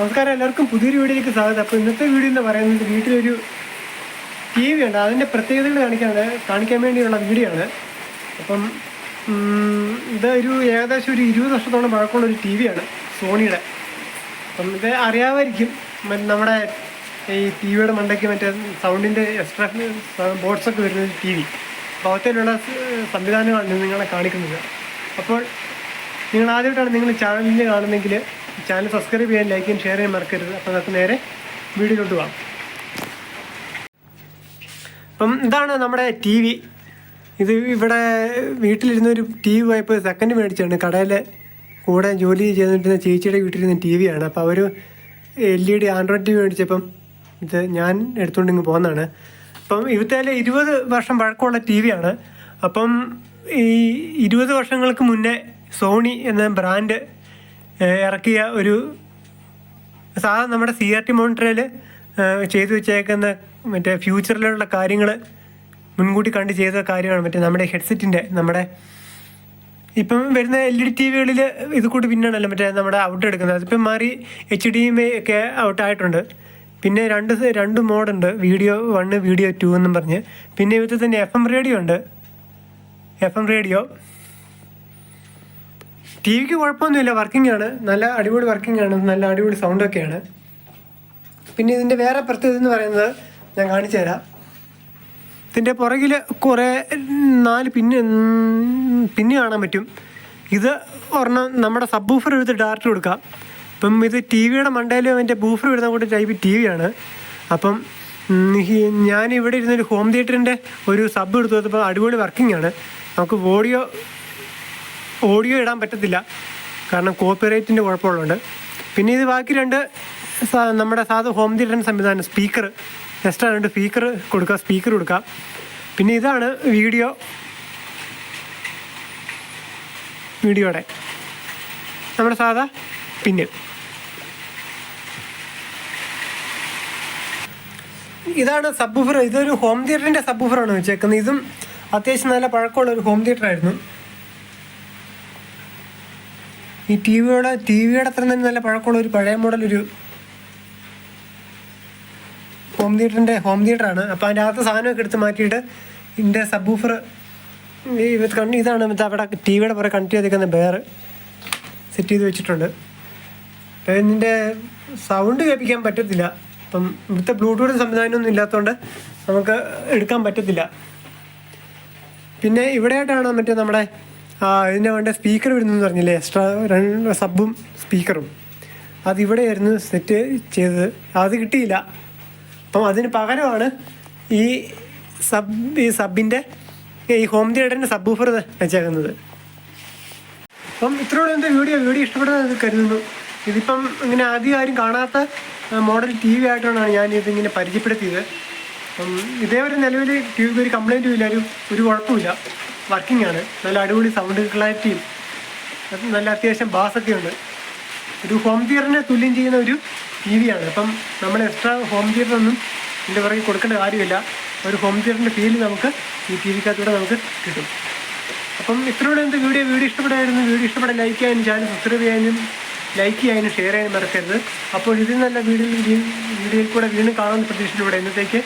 നമസ്കാരം എല്ലാവർക്കും പുതിയൊരു വീഡിയോയിലേക്ക് സ്വാഗതം. അപ്പോൾ ഇന്നത്തെ വീഡിയോ എന്ന് പറയുന്നത് വീട്ടിലൊരു ടി വി ഉണ്ട്. അതിന്റെ പ്രത്യേകതകൾ കാണിക്കാൻ കാണിക്കാൻ വേണ്ടിയുള്ള വീഡിയോ ആണ്. അപ്പം ഇത് ഒരു ഏകദേശം ഒരു ഇരുപത് വർഷത്തോളം പഴക്കമുള്ള ഒരു ടി വിയാണ് സോണിയുടെ. അപ്പം ഇത് അറിയാമായിരിക്കും. നമ്മുടെ ഈ ടി വിയുടെ മണ്ടയ്ക്ക് മറ്റേ സൗണ്ടിന്റെ എക്സ്ട്രാ ബോർഡ്സൊക്കെ വരുന്ന ടി വി. അപ്പോൾ അകത്തേലുള്ള സംവിധാനങ്ങളാണ് നിങ്ങളെ കാണിക്കുന്നത്. അപ്പോൾ നിങ്ങൾ ആദ്യമായിട്ടാണ് നിങ്ങൾ ചാനലിൽ കാണുന്നെങ്കിൽ ചാനൽ സബ്സ്ക്രൈബ് ചെയ്യാൻ ലൈക്ക് ഷെയർ ചെയ്യാൻ മറക്കരുത്. അപ്പോൾ നമുക്ക് നേരെ വീഡിയോയിലോട്ട് പോകാം. അപ്പം ഇതാണ് നമ്മുടെ ടി വി ഇത് ഇവിടെ വീട്ടിലിരുന്ന ഒരു ടി വി പോയപ്പോൾ സെക്കൻഡ് മേടിച്ചാണ് കടയിലെ കൂടെ ജോലി ചെയ്തിരുന്ന ചേച്ചിയുടെ വീട്ടിലിരുന്ന ടി വിയാണ് അപ്പോൾ അവർ L E D android T V മേടിച്ചപ്പം ഇത് ഞാൻ എടുത്തുകൊണ്ട് ഇങ്ങ് പോകുന്നതാണ് അപ്പം ഇവിടുത്തെ ഇരുപത് വർഷം പഴക്കമുള്ള ടി വിയാണ് അപ്പം ഈ ഇരുപത് വർഷങ്ങൾക്ക് മുന്നേ സോണി എന്ന ബ്രാൻഡ് ഇറക്കിയ ഒരു സാധാരണ നമ്മുടെ സി ആർ ടി മോണിറ്ററിൽ ചെയ്തു വെച്ചേക്കുന്ന മറ്റേ ഫ്യൂച്ചറിലുള്ള കാര്യങ്ങൾ മുൻകൂട്ടി കണ്ട് ചെയ്ത കാര്യമാണ് മറ്റേ നമ്മുടെ ഹെഡ്സെറ്റിന്റെ നമ്മുടെ ഇപ്പം വരുന്ന എൽ ഇ ഡി ടി വികളിൽ ഇത് കൂടി പിന്നാണല്ലോ മറ്റേ നമ്മുടെ ഔട്ട് എടുക്കുന്നത്. അതിപ്പം മാറി എച്ച് ഡി എം ഐ ഒക്കെ ഔട്ട് ആയിട്ടുണ്ട്. പിന്നെ രണ്ട് രണ്ട് മോഡുണ്ട് വീഡിയോ വൺ വീഡിയോ ടു എന്നും പറഞ്ഞ്. പിന്നെ ഇവിടുത്തെ തന്നെ എഫ് എം റേഡിയോ ഉണ്ട്. എഫ് എം റേഡിയോ ടി വിക്ക് കുഴപ്പമൊന്നുമില്ല. വർക്കിംഗ് ആണ് നല്ല അടിപൊളി വർക്കിംഗ് ആണ് നല്ല അടിപൊളി സൗണ്ടൊക്കെയാണ്. പിന്നെ ഇതിന്റെ വേറെ പ്രത്യേകത എന്ന് പറയുന്നത് ഞാൻ കാണിച്ചു തരാം. ഇതിന്റെ പുറകിൽ കുറേ നാല് പിന്ന് പിന്നെ കാണാൻ പറ്റും. ഇത് ഒരെണ്ണം നമ്മുടെ സബ് ബൂഫർ എടുത്ത് ഡയറക്റ്റ് കൊടുക്കാം. ഇപ്പം ഇത് ടി വിയുടെ മണ്ടയിൽ അതിന്റെ ബൂഫർ വരുന്ന കൂടെ ടൈപ്പ് ടി വിയാണ് അപ്പം ഞാൻ ഇവിടെ ഇരുന്നൊരു ഹോം തിയേറ്ററിന്റെ ഒരു സബ് എടുത്തു കൊടുത്തപ്പോൾ അടിപൊളി വർക്കിംഗ് ആണ് നമുക്ക് ഓഡിയോ ഓഡിയോ ഇടാൻ പറ്റത്തില്ല. കാരണം കോപ്പിറൈറ്റിന്റെ കുഴപ്പമുള്ളതുകൊണ്ട്. പിന്നെ ഇത് ബാക്കി രണ്ട് നമ്മുടെ സാധാ ഹോം തിയേറ്ററിന്റെ സംവിധാനം സ്പീക്കർ എക്സ്ട്രാ രണ്ട് സ്പീക്കർ കൊടുക്കുക സ്പീക്കർ കൊടുക്കുക പിന്നെ ഇതാണ് വീഡിയോ വീഡിയോയുടെ. നമ്മുടെ സാധാ പിന്നെ. ഇതാണ് സബ്ബൂഫർ ഇതൊരു ഹോം തിയേറ്ററിന്റെ സബ്ബൂഫറാണ് വെച്ചേക്കുന്നത്. ഇതും അത്യാവശ്യം നല്ല പഴക്കമുള്ള ഒരു ഹോം തിയേറ്റർ ആയിരുന്നു. ഈ ടി വിയുടെ ടി വിയുടെ അത്ര തന്നെ നല്ല പഴക്കമുള്ള ഒരു പഴയ മോഡൽ ഒരു ഹോം തിയേറ്ററിന്റെ ഹോം തിയേറ്ററാണ് അപ്പോൾ അതിന്റെ അകത്ത് സാധനമൊക്കെ എടുത്ത് മാറ്റിയിട്ട് ഇതിന്റെ സബ് ഈ കണ്ണ് ഇതാണ് മറ്റേ അവിടെ ടി വിയുടെ പുറകെ കണക്ട് ചെയ്തിരിക്കുന്ന ബെയർ സെറ്റ് ചെയ്ത് വെച്ചിട്ടുണ്ട്. അപ്പോൾ ഇതിന്റെ സൗണ്ട് കേൾപ്പിക്കാൻ പറ്റത്തില്ല. അപ്പം ഇവിടുത്തെ ബ്ലൂടൂത്ത് സംവിധാനമൊന്നും ഇല്ലാത്തതുകൊണ്ട് നമുക്ക് എടുക്കാൻ പറ്റത്തില്ല. പിന്നെ ഇവിടെയായിട്ടാണ് മറ്റേ നമ്മുടെ ഇതിന് വേണ്ട സ്പീക്കർ വരുന്നതെന്ന് പറഞ്ഞില്ലേ? എക്സ്ട്രാ രണ്ട് സബും സ്പീക്കറും അത് ഇവിടെയായിരുന്നു സെറ്റ് ചെയ്തത്. അത് കിട്ടിയില്ല. അപ്പം അതിന് പകരമാണ് ഈ സബ് ഈ സബിന്റെ ഈ ഹോം തിയേറ്ററിന്റെ സബ് ഓഫർ വെച്ചേക്കുന്നത്. അപ്പം ഇത്രയോടെ എന്റെ വീഡിയോ വീഡിയോ ഇഷ്ടപ്പെടുന്നത് കരുതുന്നു. ഇതിപ്പം ഇങ്ങനെ ആദ്യം ആരും കാണാത്ത മോഡൽ ടി വി ആയിട്ടാണ് ഞാൻ ഇതിങ്ങനെ പരിചയപ്പെടുത്തിയത്. അപ്പം ഇതേവരെ നിലവിൽ ടി വിക്ക് ഒരു കംപ്ലൈന്റും ഇല്ല. ഒരു ഒരു കുഴപ്പമില്ല വർക്കിംഗ് ആണ്. നല്ല അടിപൊളി സൗണ്ട് ക്ലാരിറ്റിയും അത് നല്ല അത്യാവശ്യം ബാസൊക്കെ ഉണ്ട്. ഒരു ഹോം തിയറിനെ തുല്യം ചെയ്യുന്ന ഒരു ടി വിയാണ് അപ്പം നമ്മൾ എക്സ്ട്രാ ഹോം തിയേറ്ററൊന്നും ഇതിന്റെ പുറകെ കൊടുക്കേണ്ട കാര്യമില്ല. ഒരു ഹോം തിയേറ്ററിന്റെ ഫീൽ നമുക്ക് ഈ ടി വിക്കകത്തൂടെ നമുക്ക് കിട്ടും. അപ്പം ഇത്രയോടെ എന്ത് വീഡിയോ വീഡിയോ ഇഷ്ടപ്പെടായിരുന്നു വീഡിയോ ഇഷ്ടപ്പെടാൻ ലൈക്ക് ചെയ്യാനും ചാനൽ സബ്സ്ക്രൈബ് ചെയ്യാനും ലൈക്ക് ചെയ്യാനും ഷെയർ ചെയ്യാനും മറക്കരുത്. അപ്പോൾ ഇതിൽ നല്ല വീഡിയോ വീഡിയോയിൽ കൂടെ വീണ്ടും കാണാൻ പ്രതീക്ഷയിലൂടെ ഇന്നത്തേക്ക്